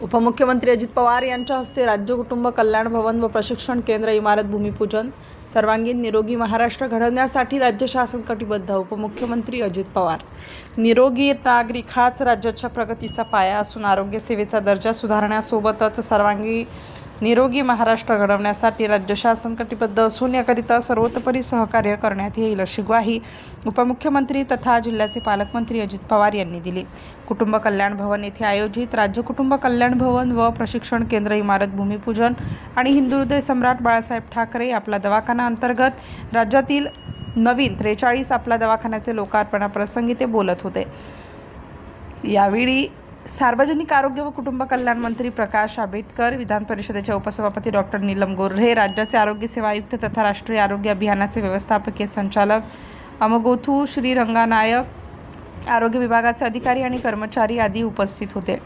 उपमुख्यमंत्री अजित पवार यांच्या हस्ते राज्य कुटुंब कल्याण भवन व प्रशिक्षण केंद्र इमारत भूमिपूजन. सर्वांगीण निरोगी महाराष्ट्र घडवण्यासाठी राज्य शासन कटिबद्ध उपमुख्यमंत्री अजित पवार. निरोगी नागरिक हाच राज्याच्या प्रगतीचा पाया असून आरोग्यसेवेचा दर्जा सुधारण्यासोबतच सर्वांगी निरोगी महाराष्ट्र घडवण्यासाठी राज्य शासन कटिबद्ध असून याकरिता सर्वतोपरी सहकार्य करण्यात येईल अशी ग्वाही उपमुख्यमंत्री तथा जिल्ह्याचे पालकमंत्री अजित पवार यांनी दिली. कुटुंब कल्याण भवन येथे आयोजित राज्य कुटुंब कल्याण भवन व प्रशिक्षण केंद्र इमारत भूमिपूजन आणि हिंदू हृदय सम्राट बाळासाहेब ठाकरे आपला दवाखाना अंतर्गत राज्यातील नवीन त्रेचाळीस आपला दवाखान्याचे लोकार्पणाप्रसंगी ते बोलत होते. यावेळी सार्वजनिक आरोग्य व कुटुंब कल्याण मंत्री प्रकाश आंबेडकर विधान परिषदेचे उपसभापती डॉक्टर नीलम गोऱ्हे राज्याचे आरोग्य सेवा आयुक्त तथा राष्ट्रीय आरोग्य अभियानाचे व्यवस्थापकीय संचालक अमगोथू श्रीरंगानायक आरोग्य विभागाचे अधिकारी आणि कर्मचारी आदी उपस्थित होते.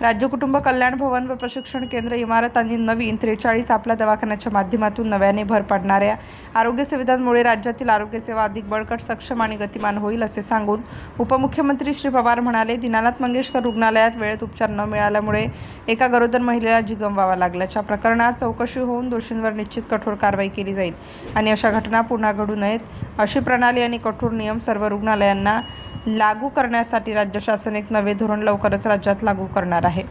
राज्य कुटुंब कल्याण भवन व प्रशिक्षण केंद्र इमारत आणि नवीन त्रेचाळीस आपल्या दवाखान्याच्या माध्यमातून नव्याने भर पाडणाऱ्या आरोग्य सुविधांमुळे राज्यातील आरोग्य सेवा अधिक बळकट सक्षम आणि गतिमान होईल असे सांगून उपमुख्यमंत्री श्री पवार म्हणाले दीनानाथ मंगेशकर रुग्णालयात वेळेत उपचार न मिळाल्यामुळे एका गरोदर महिलेला जिगमवावा लागल्याच्या प्रकरणात चौकशी होऊन दोषींवर निश्चित कठोर कारवाई केली जाईल आणि अशा घटना पुन्हा घडू नयेत अशी प्रणाली आणि कठोर नियम सर्व रुग्णालयांना लागू करण्यासाठी राज्य शासन एक नवे धोरण लवकरच राज्यात लागू करणार आहे.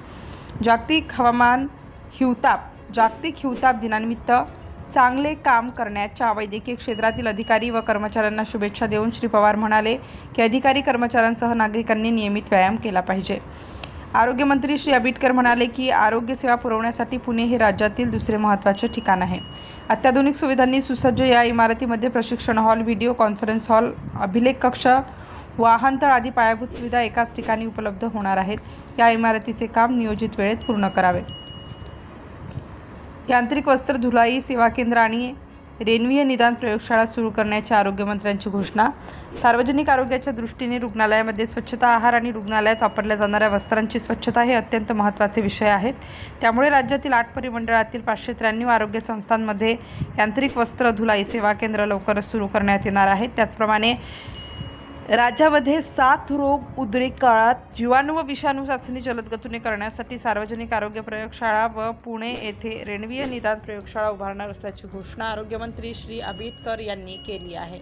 जागतिक हवामान हिवताप जागतिक हिवताप दिनानिमित्त चांगले काम करण्याच्या वैद्यकीय क्षेत्रातील अधिकारी व कर्मचाऱ्यांना शुभेच्छा देऊन श्री पवार म्हणाले की अधिकारी कर्मचाऱ्यांसह नागरिकांनी नियमित व्यायाम केला पाहिजे. आरोग्यमंत्री श्री आबिटकर म्हणाले की आरोग्य सेवा पुरवण्यासाठी पुणे हे राज्यातील दुसरे महत्त्वाचे ठिकाण आहे. अत्याधुनिक सुविधांनी सुसज्ज या इमारतीमध्ये प्रशिक्षण हॉल व्हिडिओ कॉन्फरन्स हॉल अभिलेख कक्ष वाहनतळ आदी पायाभूत सुविधा एकाच ठिकाणी उपलब्ध होणार आहेत. या इमारतीचे काम नियोजित वेळेत पूर्ण करावे. यांत्रिक वस्त्र धुलाई सेवा केंद्र आणि रेन्वीय निदान प्रयोगशाळा सुरू करण्याच्या आरोग्यमंत्र्यांची घोषणा. सार्वजनिक आरोग्याच्या दृष्टीने रुग्णालयामध्ये स्वच्छता आहार आणि रुग्णालयात वापरल्या जाणाऱ्या वस्त्रांची स्वच्छता हे अत्यंत महत्त्वाचे विषय आहेत. त्यामुळे राज्यातील आठ परिमंडळातील पाचशे त्र्याण्णव आरोग्य संस्थांमध्ये यांत्रिक वस्त्र धुलाई सेवा केंद्र लवकरच सुरू करण्यात येणार आहेत. त्याचप्रमाणे राज्यामध्ये साथ रोग उद्रेक काळात जीवाणू व विषाणू चाचणी जलद गतीने करण्यासाठी सार्वजनिक आरोग्य प्रयोगशाळा व पुणे येथे रेणवीय निदान प्रयोगशाळा उभारणार असल्याची घोषणा आरोग्यमंत्री श्री आंबेडकर यांनी केली आहे.